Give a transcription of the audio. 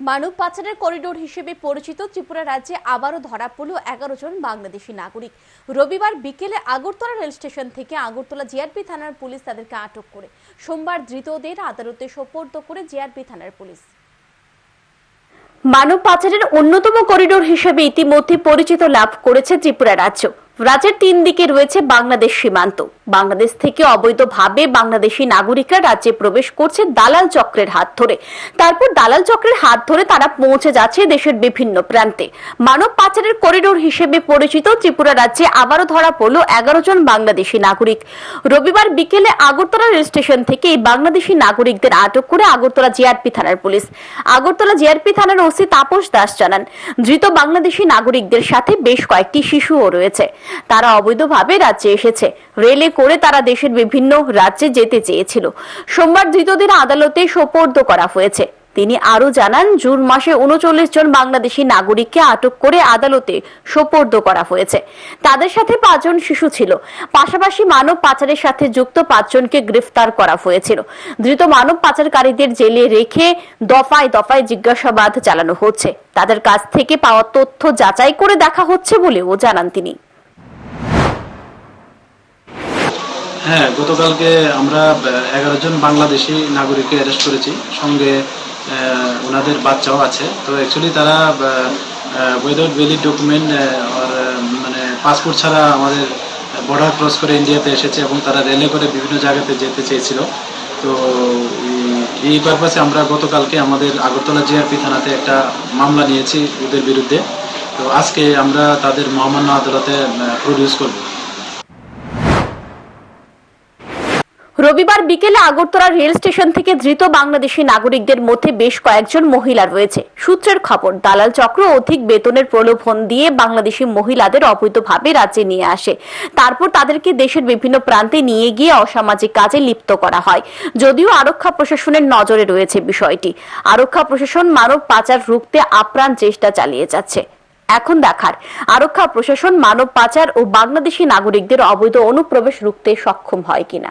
মানব পাচারের করিডোর হিসেবে পরিচিত ত্রিপুরা রাজ্যে আবারও ধরা পড়ল এগারো জন বাংলাদেশি নাগরিক। রবিবার বিকেলে আগরতলা রেল স্টেশন থেকে আগরতলা জিআরপি থানার পুলিশ তাদেরকে আটক করে। সোমবার ধৃতদের আদালতে সোপর্দ করে জিআরপি থানার পুলিশ। মানব পাচারের অন্যতম করিডোর হিসেবে ইতিমধ্যে পরিচিত লাভ করেছে ত্রিপুরা রাজ্য। রাজ্যের তিন দিকে রয়েছে বাংলাদেশ সীমান্ত। বাংলাদেশ থেকে অবৈধভাবে বাংলাদেশি নাগরিকরা রাজ্যে প্রবেশ করছে দালাল চক্রের হাত ধরে। তারপর দালাল চক্রের হাত ধরে তারা পৌঁছে যাচ্ছে দেশের বিভিন্ন প্রান্তে। মানব পাচারের করিডোর হিসেবে পরিচিত ত্রিপুরা রাজ্যে আবারও ধরা পড়ল এগারো জন বাংলাদেশি নাগরিক। রবিবার বিকেলে আগরতলা রেল স্টেশন থেকে এই বাংলাদেশি নাগরিকদের আটক করে আগরতলা জিআরপি থানার পুলিশ। আগরতলা জিআরপি থানার ওসি তাপস দাস জানান, ধৃত বাংলাদেশি নাগরিকদের সাথে বেশ কয়েকটি শিশুও রয়েছে। তারা অবৈধভাবে রাজ্যে এসেছে। রেলে করে তারা দেশের বিভিন্ন রাজ্যে যেতে চেয়েছিল। সোমবার ধৃতদের আদালতে সোপর্দ করা হয়েছে। তিনি আরও জানান, জুন মাসে উনচল্লিশ জন বাংলাদেশি নাগরিককে আটক করে আদালতে সোপর্দ করা হয়েছে। তাদের সাথে পাঁচজন শিশু ছিল। পাশাপাশি মানব পাচারের সাথে যুক্ত পাঁচজনকে গ্রেফতার করা হয়েছিল। ধৃত মানব পাচারকারীদের জেলে রেখে দফায় দফায় জিজ্ঞাসাবাদ চালানো হচ্ছে। তাদের কাছ থেকে পাওয়া তথ্য যাচাই করে দেখা হচ্ছে বলেও জানান তিনি। হ্যাঁ গতকালকে আমরা এগারো জন বাংলাদেশি নাগরিককে অ্যারেস্ট করেছি। সঙ্গে ওনাদের বাচ্চাও আছে। তো অ্যাকচুয়ালি তারা উইদাউট ভ্যালিড ডকুমেন্ট আর মানে পাসপোর্ট ছাড়া আমাদের বর্ডার ক্রস করে ইন্ডিয়াতে এসেছে এবং তারা রেলে করে বিভিন্ন জায়গাতে যেতে চেয়েছিল। তো, এই- পারপাসে আমরা গতকালকে আমাদের আগরতলা জিআরপি থানাতে একটা মামলা নিয়েছি ওদের বিরুদ্ধে। তো আজকে আমরা তাদের মহামান্য আদালতে প্রডিউস করব। রবিবার বিকেলে আগরতলা রেল স্টেশন থেকে ধৃত বাংলাদেশি নাগরিকদের মধ্যে বেশ কয়েকজন মহিলা রয়েছে। সূত্রের খবর, দালাল চক্র অধিক বেতনের প্রলোভন দিয়ে বাংলাদেশি মহিলাদের অবৈধভাবে রাজ্যে নিয়ে আসে। তারপর তাদেরকে দেশের বিভিন্ন প্রান্তে নিয়ে গিয়ে অসামাজিক কাজে লিপ্ত করা হয়। যদিও আরক্ষা প্রশাসনের নজরে রয়েছে বিষয়টি। আরক্ষা প্রশাসন মানব পাচার রুখতে আপ্রাণ চেষ্টা চালিয়ে যাচ্ছে। এখন দেখার, আরক্ষা প্রশাসন মানব পাচার ও বাংলাদেশি নাগরিকদের অবৈধ অনুপ্রবেশ রুখতে সক্ষম হয় কিনা।